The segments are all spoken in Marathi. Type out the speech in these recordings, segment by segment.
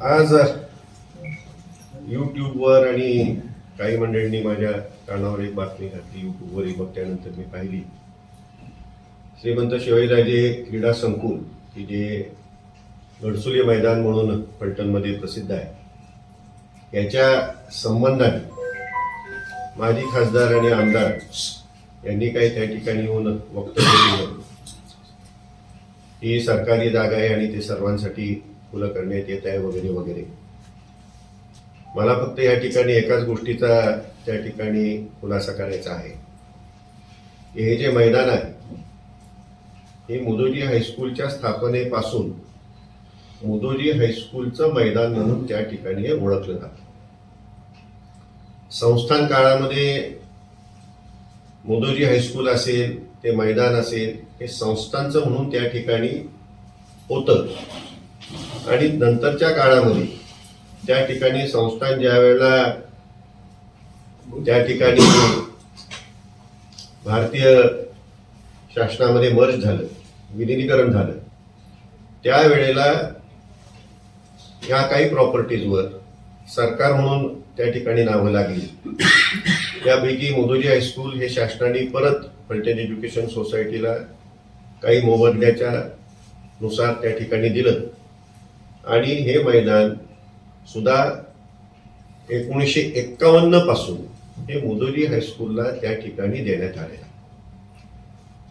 आज यूट्यूबवर आणि काही मंडळींनी माझ्या कानावर एक बातमी घातली. यूट्यूबवर एक त्यानंतर मी पाहिली. श्रीमंत शिवाजीराजे क्रीडा संकुल की जे गडसुले मैदान म्हणून फलटणमध्ये प्रसिद्ध आहे. याच्या संबंधाने माजी खासदार आणि आमदार यांनी काही त्या ठिकाणी येऊन वक्तव्य केलं. ही सरकारी जागा आहे आणि ते सर्वांसाठी खुलं करण्यात येत आहे वगैरे वगैरे. मला फक्त या ठिकाणी एकाच गोष्टीचा त्या ठिकाणी खुलासा करायचा आहे. हे जे मैदान आहे हे मुदोजी हायस्कूलच्या स्थापनेपासून मुदोजी हायस्कूलचं मैदान म्हणून त्या ठिकाणी हे ओळखलं जातं. संस्थान काळामध्ये मुदोजी हायस्कूल असेल ते मैदान असेल हे संस्थांचं म्हणून त्या ठिकाणी होतं. आणि नंतरच्या काळामध्ये त्या ठिकाणी संस्थान ज्या वेळेला त्या ठिकाणी भारतीय शासनामध्ये मर्ज झालं विलिनीकरण झालं त्यावेळेला ह्या काही प्रॉपर्टीजवर सरकार म्हणून त्या ठिकाणी नावं लागली. त्यापैकी मोदोजी हायस्कूल हे शासनाने परत फलटण एज्युकेशन सोसायटीला काही मोबदल्याच्या नुसार त्या ठिकाणी दिलं. आणि हे मैदान सुद्धा एकोणीसशे एक्कावन्नपासून हे मुदोली हायस्कूलला त्या ठिकाणी देण्यात आले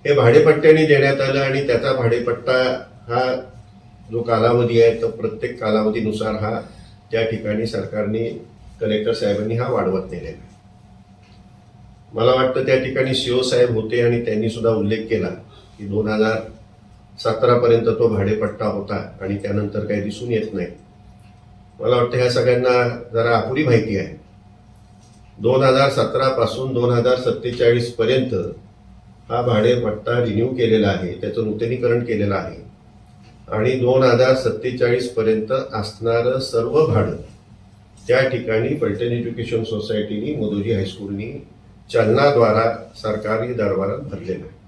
हे भाडेपट्ट्याने देण्यात आलं आणि त्याचा भाडेपट्टा हा जो कालावधी आहे तो प्रत्येक कालावधीनुसार हा त्या ठिकाणी सरकारने कलेक्टर साहेबांनी हा वाढवत नेलेला आहे. मला वाटतं त्या ठिकाणी सीओ साहेब होते आणि त्यांनी सुद्धा उल्लेख केला की दोन हजार सतरापर्यंत तो भाडेपट्टा होता आणि त्यानंतर काही दिसून येत नाही. मला वाटतं ह्या सगळ्यांना जरा अपुरी माहिती आहे. दोन हजार सतरापासून दोन हजार सत्तेचाळीसपर्यंत हा भाडेपट्टा रिन्यू केलेला आहे त्याचं नूतनीकरण केलेलं आहे. आणि दोन हजार सत्तेचाळीसपर्यंत असणारं सर्व भाडं त्या ठिकाणी फलटण एज्युकेशन सोसायटीनी मोदोजी हायस्कूलनी चलनाद्वारा सरकारी दरबारात भरलेलं आहे.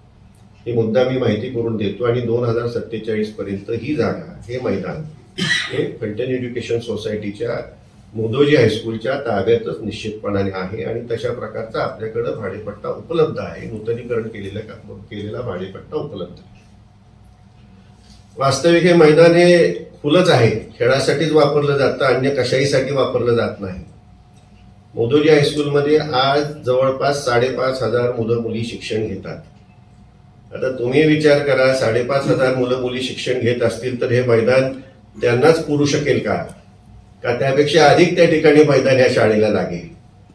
ही मुद्दा मी माहिती करून देतो आणि दोन हजार सत्तेचाळीस पर्यंत ही जागा हे मैदान हे फलटण एज्युकेशन सोसायटीच्या मोदोजी हायस्कूलच्या ताब्यातच निश्चितपणाने आहे आणि तशा प्रकारचा आपल्याकडं भाडेपट्टा उपलब्ध आहे. नूतनीकरण केलेला केलेला भाडेपट्टा उपलब्ध आहे. वास्तविक हे मैदान हे खुलंच आहे. खेळासाठीच वापरलं जातं अन्य कशाहीसाठी वापरलं जात नाही. मोदोजी हायस्कूलमध्ये आज जवळपास साडेपाच हजार मुलं मुली शिक्षण घेतात. आता तुम्ही विचार करा साडेपाच हजार मुलं मुली शिक्षण घेत असतील तर हे मैदान त्यांनाच पुरू शकेल का? का त्यापेक्षा अधिक त्या ठिकाणी मैदान या शाळेला लागेल?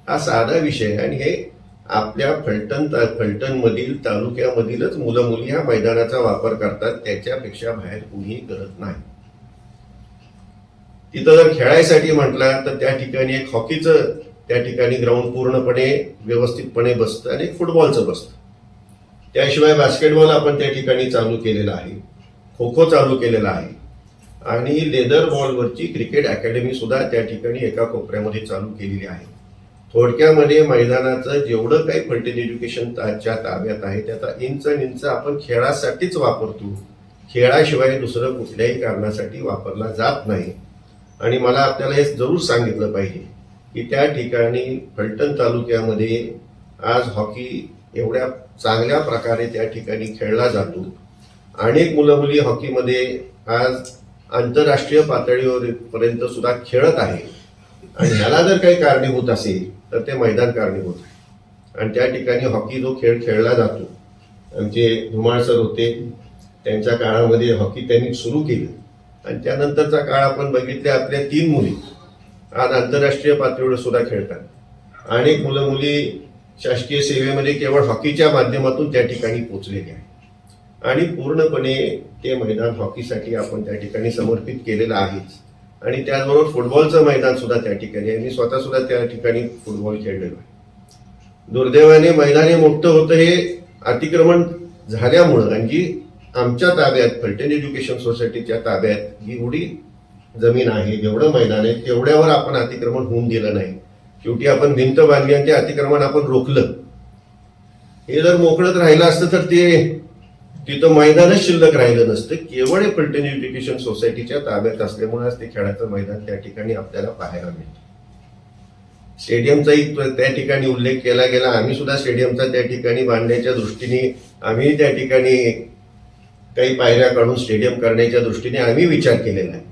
हा साधा विषय आणि हे आपल्या फलटण फलटणमधील तालुक्यामधीलच मुलं मुली ह्या मैदानाचा वापर करतात त्याच्यापेक्षा बाहेर कुणीही करत नाही. तिथं जर खेळायसाठी म्हटला तर त्या ठिकाणी एक हॉकीचं त्या ठिकाणी ग्राउंड पूर्णपणे व्यवस्थितपणे बसतं आणि एक फुटबॉलचं बसतं. त्याशिवाय बास्केटबॉल आपण त्या ठिकाणी चालू केलेला आहे. खो खो चालू केलेला आहे. आणि लेदर बॉलवरची क्रिकेट अकॅडमी सुद्धा त्या ठिकाणी एका कोपऱ्यामध्ये चालू केलेली आहे. थोडक्यामध्ये मैदानाचं जेवढं काही फलटण एज्युकेशन त्याच्या ताब्यात आहे त्याचा इंच इंच आपण खेळासाठीच वापरतो. खेळाशिवाय दुसरं कुठल्याही कारणासाठी वापरला जात नाही. आणि मला आपल्याला हे जरूर सांगितलं पाहिजे की त्या ठिकाणी फलटण तालुक्यामध्ये आज हॉकी एवढ्या चांगल्या प्रकारे त्या ठिकाणी खेळला जातो. अनेक मुलं मुली हॉकीमध्ये आज आंतरराष्ट्रीय पातळीवर पर्यंत सुद्धा खेळत आहे आणि ह्याला जर काही कारणीभूत असेल तर ते मैदान कारणीभूत आहे आणि त्या ठिकाणी हॉकी जो खेळ खेळला जातो आमचे धुमाळ सर होते त्यांच्या काळामध्ये हॉकी त्यांनी सुरू केलं. आणि त्यानंतरचा काळ आपण बघितले आपल्या तीन मुली आज आंतरराष्ट्रीय पातळीवर सुद्धा खेळतात. अनेक मुलं मुली शासकीय सेवेमध्ये केवळ हॉकीच्या माध्यमातून त्या ठिकाणी पोचलेले आहे. आणि पूर्णपणे ते मैदान हॉकीसाठी आपण त्या ठिकाणी समर्पित केलेलं आहेच. आणि त्याचबरोबर फुटबॉलचं मैदान सुद्धा त्या ठिकाणी आहे. मी स्वतः सुद्धा त्या ठिकाणी फुटबॉल खेळलेलो आहे. दुर्दैवाने मैदान हे मोठं होतं हे अतिक्रमण झाल्यामुळं आणि जी आमच्या ताब्यात फलटण एज्युकेशन सोसायटीच्या ताब्यात जी एवढी जमीन आहे. जेवढं मैदान आहे तेवढ्यावर आपण अतिक्रमण होऊन दिलं नाही. शेवटी आपण भिंत बांधली आणि ते अतिक्रमण आपण रोखलं. हे जर मोकळत राहिलं असतं तर ते तिथं मैदानच शिल्लक राहिलं नसतं. केवळ हे फलटण एज्युकेशन सोसायटीच्या ताब्यात असल्यामुळे आज ते खेळाचं मैदान त्या ठिकाणी आपल्याला पाहायला मिळतं. स्टेडियमचाही त्या ठिकाणी उल्लेख केला गेला. आम्ही सुद्धा स्टेडियमचा त्या ठिकाणी बांधण्याच्या दृष्टीने आम्ही त्या ठिकाणी काही पायऱ्या काढून स्टेडियम करण्याच्या दृष्टीने आम्ही विचार केलेला आहे.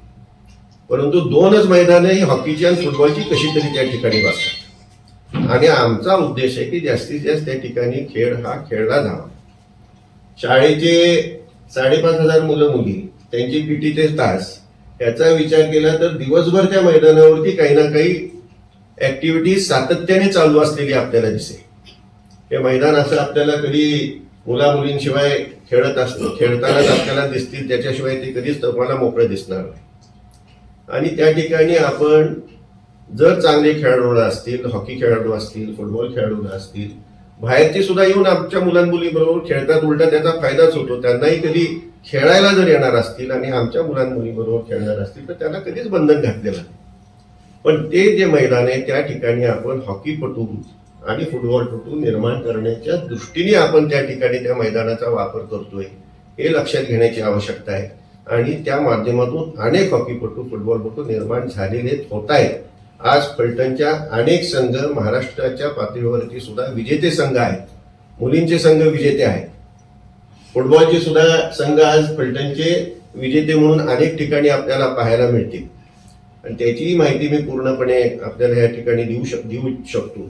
परंतु दोनच मैदानं ही हॉकीची आणि फुटबॉलची कशी तरी त्या ठिकाणी बसतात आणि आमचा उद्देश आहे की जास्तीत जास्त त्या ठिकाणी खेळ हा खेळला जावा. शाळेचे साडेपाच हजार मुलं मुली त्यांची पीटीचे तास याचा विचार केला तर दिवसभर त्या मैदानावरती काही ना काही ऍक्टिव्हिटी सातत्याने चालू असलेली आपल्याला दिसेल. हे मैदान असं आपल्याला कधी मुला मुलींशिवाय खेळत असतं खेळतानाच आपल्याला दिसतील त्याच्याशिवाय ते कधीच तुम्हाला मोकळं दिसणार नाही. आणि त्या ठिकाणी आपण जर चांगले खेळाडू असतील हॉकी खेळाडू असतील फुटबॉल खेळाडू असतील बाहेरचे सुद्धा येऊन आमच्या मुलांमुलीबरोबर खेळतात उलटा त्याचा फायदाच होतो. त्यांनाही कधी खेळायला जर येणार असतील आणि आमच्या मुलांमुलीबरोबर खेळणार असतील तर त्यांना कधीच बंधन घातलेलं नाही. पण ते जे मैदान आहे त्या ठिकाणी आपण हॉकीपटू आणि फुटबॉलपटू निर्माण करण्याच्या दृष्टीने आपण त्या ठिकाणी त्या मैदानाचा वापर करतोय हे लक्षात घेण्याची आवश्यकता आहे. आणि त्या माध्यमातून अनेक हॉकीपटू फुटबॉलपटू निर्माण झालेले होत आहेत. आज फलटणच्या अनेक संघ महाराष्ट्राच्या पातळीवरती सुद्धा विजेते संघ आहेत. मुलींचे संघ विजेते आहेत. फुटबॉलचे सुद्धा संघ आज फलटणचे विजेते म्हणून अनेक ठिकाणी आपल्याला पाहायला मिळतील. आणि त्याचीही माहिती मी पूर्णपणे आपल्याला या ठिकाणी देऊ शक देऊ शकतो.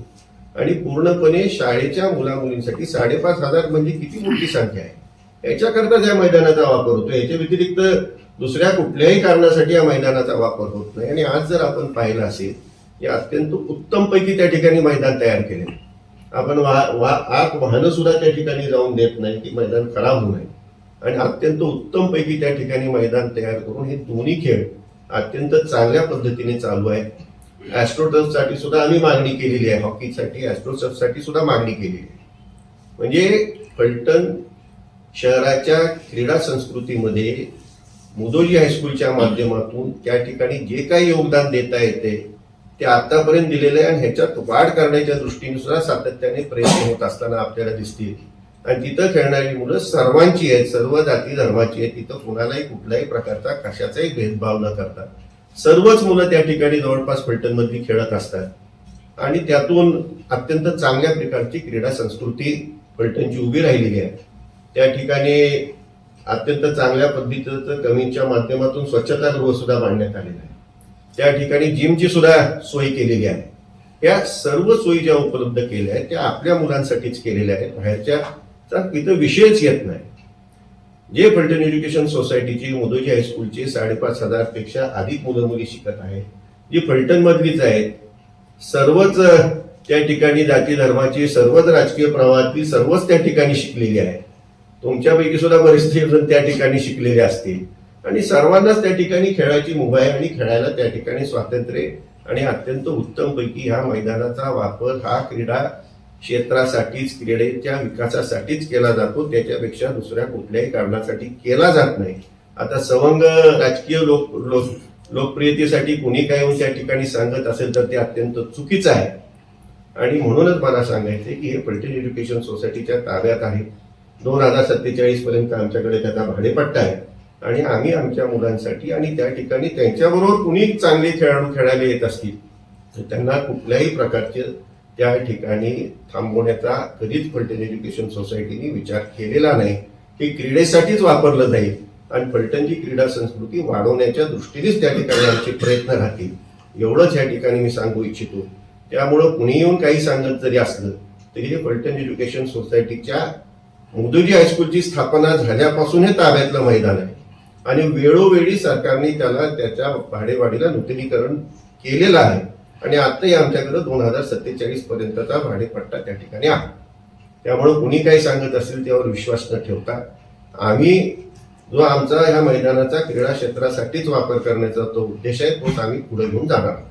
आणि पूर्णपणे शाळेच्या मुला मुलींसाठी साडेपाच हजार म्हणजे किती मोठी संख्या आहे? याच्याकरता या मैदानाचा वापर होतो याच्या व्यतिरिक्त दुसऱ्या कुठल्याही कारणासाठी या मैदानाचा वापर होत नाही. आणि आज जर आपण पाहिलं असेल की अत्यंत उत्तमपैकी त्या ठिकाणी मैदान तयार केले आपण वा- वा- आत वाहनं सुद्धा त्या ठिकाणी जाऊन देत नाही की मैदान खराब होऊ नये. आणि अत्यंत उत्तमपैकी त्या ठिकाणी मैदान तयार करून हे दोन्ही खेळ अत्यंत चांगल्या पद्धतीने चालू आहे ॲस्ट्रोटर्फसाठी सुद्धा आम्ही मागणी केलेली आहे. हॉकीसाठी ॲस्ट्रोटर्फसाठी सुद्धा मागणी केलेली आहे. म्हणजे फलटण शहराच्या क्रीडा संस्कृतीमध्ये मुदोली हायस्कूलच्या माध्यमातून त्या ठिकाणी जे काही योगदान देता येते ते आतापर्यंत दिलेलं आहे आणि ह्याच्यात वाढ करण्याच्या दृष्टीने सुद्धा सातत्याने प्रयत्न होत असताना आपल्याला दिसतील. आणि तिथं खेळणारी मुलं सर्वांची आहेत सर्व जाती धर्माची आहेत तिथं कुणालाही कुठल्याही प्रकारचा कशाचाही भेदभाव न करता. सर्वच मुलं त्या ठिकाणी जवळपास फलटणमधली खेळत असतात. आणि त्यातून अत्यंत चांगल्या प्रकारची क्रीडा संस्कृती फलटणची उभी राहिलेली आहे. त्या ठिकाणी अत्यंत चांगल्या पद्धतीचं कमीच्या माध्यमातून स्वच्छतागृह सुद्धा बांधण्यात आलेलं आहे. त्या ठिकाणी जिमची सुद्धा सोय केलेली आहे. या सर्व सोयी ज्या उपलब्ध केल्या आहेत त्या आपल्या मुलांसाठीच केलेल्या आहेत. बाहेरच्या इथं तिथं विषयच येत नाही. जे फलटण एज्युकेशन सोसायटीची मुदोजी हायस्कूलची साडेपाच हजारपेक्षा अधिक मुलं मुली शिकत आहेत. जी फलटण मधलीच आहेत सर्वच त्या ठिकाणी जाती धर्माची सर्वच राजकीय प्रवाहातली सर्वच त्या ठिकाणी शिकलेली आहेत. तुमच्यापैकी सुद्धा बरेचसे जण त्या ठिकाणी शिकलेले असतील. आणि सर्वांनाच त्या ठिकाणी खेळायची मुभा आहे आणि खेळायला त्या ठिकाणी स्वातंत्र्य आणि अत्यंत उत्तमपैकी ह्या मैदानाचा वापर हा क्रीडा क्षेत्रासाठीच क्रीडेच्या विकासासाठीच केला जातो. त्याच्यापेक्षा दुसऱ्या कुठल्याही कारणासाठी केला जात नाही. आता सवंग राजकीय लोक लोक लोकप्रियतेसाठी कुणी काय येऊन त्या ठिकाणी सांगत असेल तर ते अत्यंत चुकीचं आहे. आणि म्हणूनच मला सांगायचं की हे फलटण एज्युकेशन सोसायटीच्या ताब्यात आहे. दोन हजार सत्तेचाळीस पर्यंत आमच्याकडे त्याचा भाडेपट्टा आहे. आणि आम्ही आमच्या मुलांसाठी आणि त्या ठिकाणी त्यांच्याबरोबर कुणी चांगले खेळाडू खेळायला येत असतील तर त्यांना कुठल्याही प्रकारचे त्या ठिकाणी थांबवण्याचा कधीच फलटण एज्युकेशन सोसायटीने विचार केलेला नाही. हे क्रीडेसाठीच वापरलं जाईल आणि फलटणची क्रीडा संस्कृती वाढवण्याच्या दृष्टीनेच त्या ठिकाणी आमचे प्रयत्न राहतील. एवढंच या ठिकाणी मी सांगू इच्छितो. त्यामुळं कुणी येऊन काही सांगत जरी असलं तरी हे फलटण एज्युकेशन सोसायटीच्या मुदोजी हायस्कूलची स्थापना झाल्यापासून हे ताब्यातलं मैदान आहे. आणि वेळोवेळी सरकारने त्याला त्याच्या भाडेवाढीला नूतनीकरण केलेलं आहे. आणि आताही आमच्याकडे दोन हजार सत्तेचाळीस पर्यंतचा भाडेपट्टा त्या ठिकाणी आहे. त्यामुळे कुणी काही सांगत असेल त्यावर विश्वास न ठेवता आम्ही जो आमचा ह्या मैदानाचा क्रीडा क्षेत्रासाठीच वापर करण्याचा तो उद्देश आहे तोच आम्ही पुढे घेऊन जाणार आहोत.